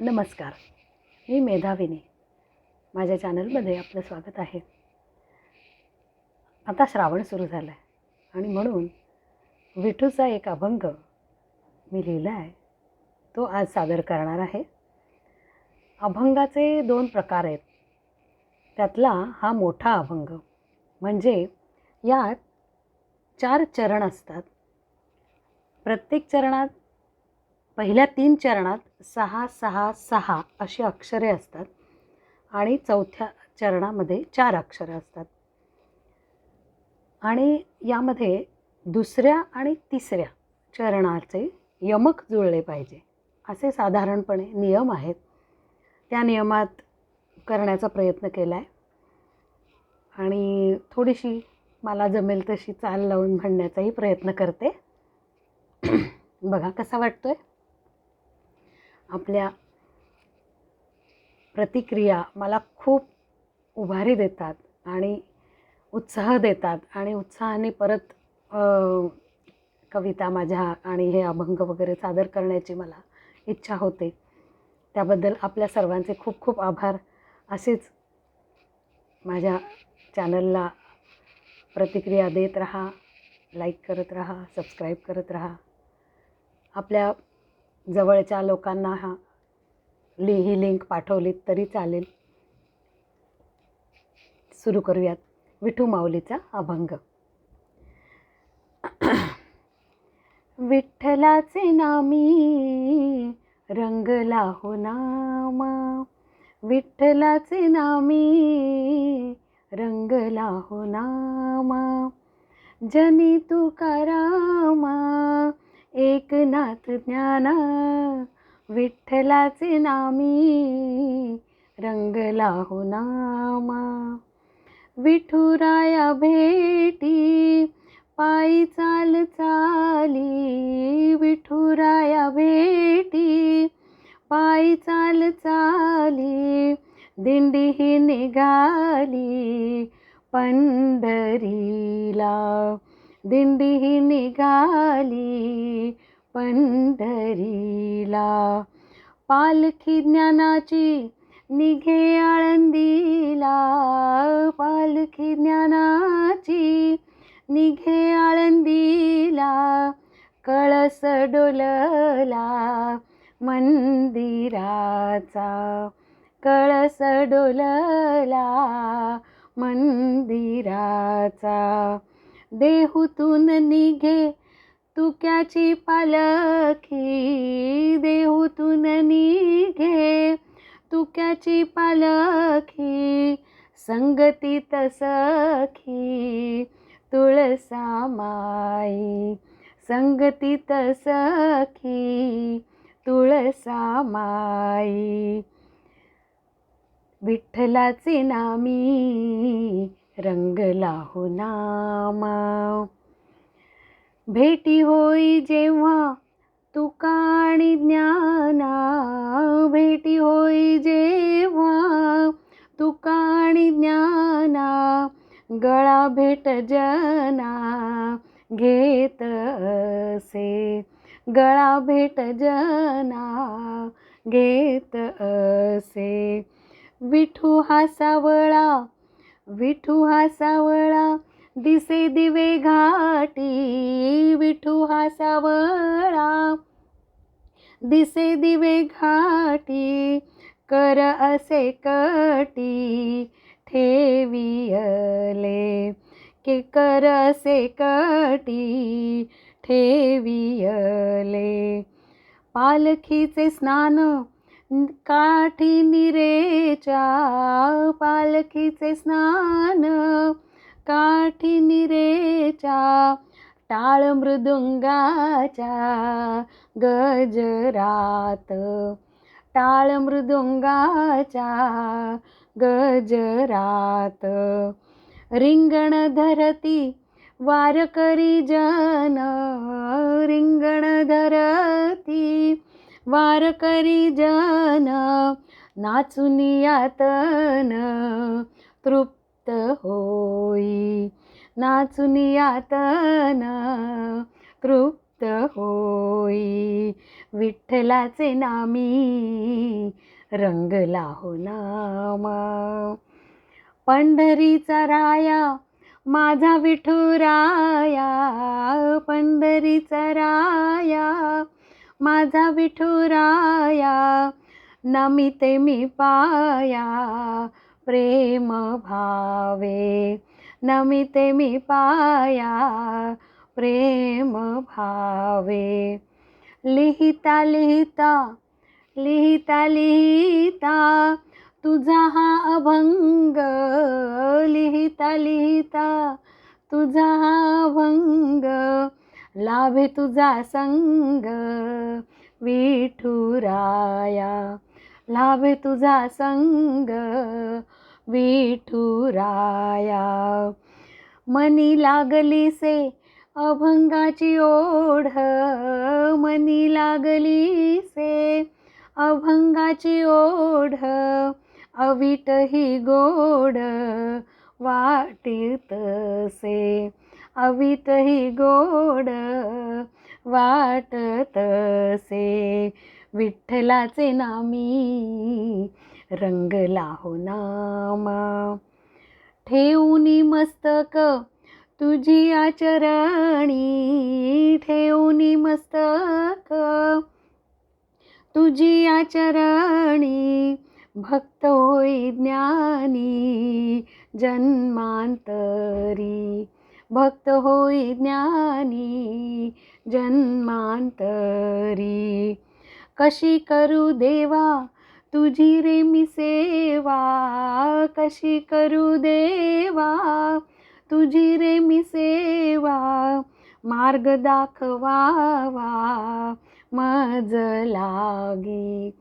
नमस्कार. मी मेधाविनी माझ्या चॅनलमध्ये आपलं स्वागत आहे. आता श्रावण सुरू झालं आहे आणि म्हणून विठूचा एक अभंग मी लिहिला आहे तो आज सादर करणार आहे. अभंगाचे दोन प्रकार आहेत. त्यातला हा मोठा अभंग म्हणजे यात चार चरण असतात. प्रत्येक चरणात पहिल्या तीन चरणात सहा सहा सहा अशी अक्षरे असतात आणि चौथ्या चरणामध्ये चार अक्षरे असतात. आणि यामध्ये दुसऱ्या आणि तिसऱ्या चरणाचे यमक जुळले पाहिजे असे साधारणपणे नियम आहेत. त्या नियमात करण्याचा प्रयत्न केला आहे आणि थोडीशी मला जमेल तशी चाल लावून म्हणण्याचाही प्रयत्न करते. बघा कसा वाटतो आहे आपल्या प्रतिक्रिया मला खूप उभारी देतात आणि उत्साह देतात आणि उत्साहाने परत कविता माझ्या आणि हे अभंग वगैरे सादर करण्याची मला इच्छा होते. त्याबद्दल आपल्या सर्वांचे खूप खूप आभार. असेच माझ्या चॅनलला प्रतिक्रिया देत राहा लाईक करत राहा सबस्क्राईब करत राहा. आपल्या जवळच्या लोकांना हा ली ही लिंक पाठवलीत तरी चालेल. सुरू करूयात. विठू माऊलीचा अभंग. विठ्ठलाचे नामी रंगला हो नामा. विठ्ठलाचे नामी रंगला हो नामा. जनी तुकारामा एकनाथ ज्ञाना विठ्ठलाचे नामी रंगला हो नामा. विठुराया भेटी पायी चाल चाली. विठुराया भेटी पायी चाल चाली. दिंडी ही निघाली पंढरीला. दिंडी ही निघाली पंढरीला. पालखी ज्ञानाची निघे आळंदीला. पालखी ज्ञानाची निघे आळंदीला. कळस डोलला मंदिराचा. कळस डोलला मंदिराचा. देहूतून निघे तुक्याची पालखी? देहूतून निघे तुक्याची पालखी? संगतीत सखी तुळसा माई. संगतीत सखी तुळसा माई. विठ्ठलाचे नामी रंगला हो नामा. भेटी होई जेव्हा तुका आणि ज्ञाना. भेटी होई जेव्हा तुका आणि ज्ञाना. गळा भेट जना घेत असे. गळा भेट जना घेत असे. विठू हा सावळा विठू हा सावळा दिसे दिवे घाटी विठू हा सावळा दिसे दिवे घाटी कर असे कटी ठेवियले. के कर असे कटी ठेवियले. पालखीचे स्नान काठी निरेच्या पालखीचे स्नान काठी निरेच्या टाळ मृदुंगाच्या गजरात टाळ मृदुंगाच्या गजरात. रिंगण धरती वारकरी जन रिंगण धरती वारकरी जन नाचुनियातन तृप्त होई. नाचुनियातन तृप्त होई. विठ्ठलाचे नामी रंगला हो नामा. पंढरीचा राया माझा विठुराया पंढरीचा राया माझा विठुराया नमिते मी पाया प्रेम भावे. नमिते मी पाया प्रेम भावे. लिहिता लिहिता लिहिता लिहिता तुझा हा अभंग. लिहिता लिहिता तुझा हा अभंग. लाभे तुझा संग विठुराया. लाभे तुझा संग विठुराया. मनी लागली से अभंगाची ओढ मनी लागली से अभंगाची ओढ अविट ही गोड वाटीत से. अवितही गोड वाटतसे विठ्ठलाचे नामी रंगला हो नामा. ठेवूनी मस्तक तुझी आचरणी ठेवूनी मस्तक तुझी आचरणी भक्त होई ज्ञानी जन्मांतरी. भक्त होई ज्ञानी जन्मांतरी. कशी करू देवा तुझी रे मी सेवा? कशी करू देवा तुझी रे मी सेवा? मार्ग दाखवावा मज लागी.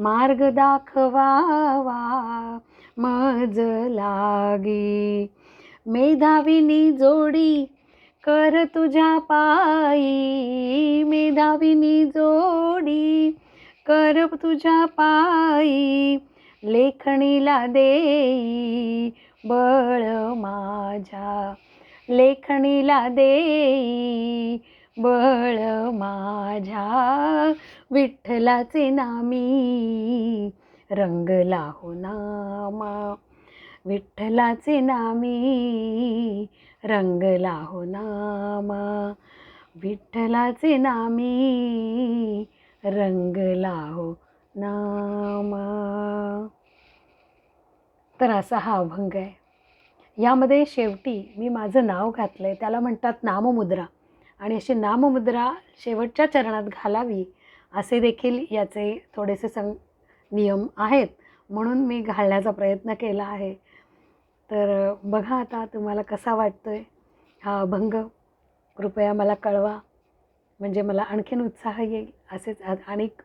मार्ग दाखवावा मज लागी. मेधाविनी जोडी कर तुझ्या पायी. मेधाविनी जोडी कर तुझ्या पायी. लेखणीला देई बळ माझ्या. लेखणीला देई बळ माझ्या. विठ्ठलाचे नामी रंगला हो नामा. विठ्ठलाचे नामी रंगला हो नामा. विठ्ठलाचे नामी रंगला हो नामा. तर असा हा अभंग आहे. यामध्ये शेवटी मी माझं नाव घातलं आहे त्याला म्हणतात नाममुद्रा. आणि अशी नाममुद्रा शेवटच्या चरणात घालावी असे देखील याचे थोडेसे सं नियम आहेत. म्हणून मी घालण्याचा प्रयत्न केला आहे. तर बघा आता तुम्हाला कसा वाटतो आहे हा अभंग. कृपया मला कळवा. म्हणजे मला आणखीन उत्साह येईल असेच अनेक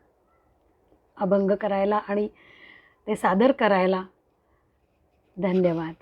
अभंग करायला आणि ते सादर करायला. धन्यवाद.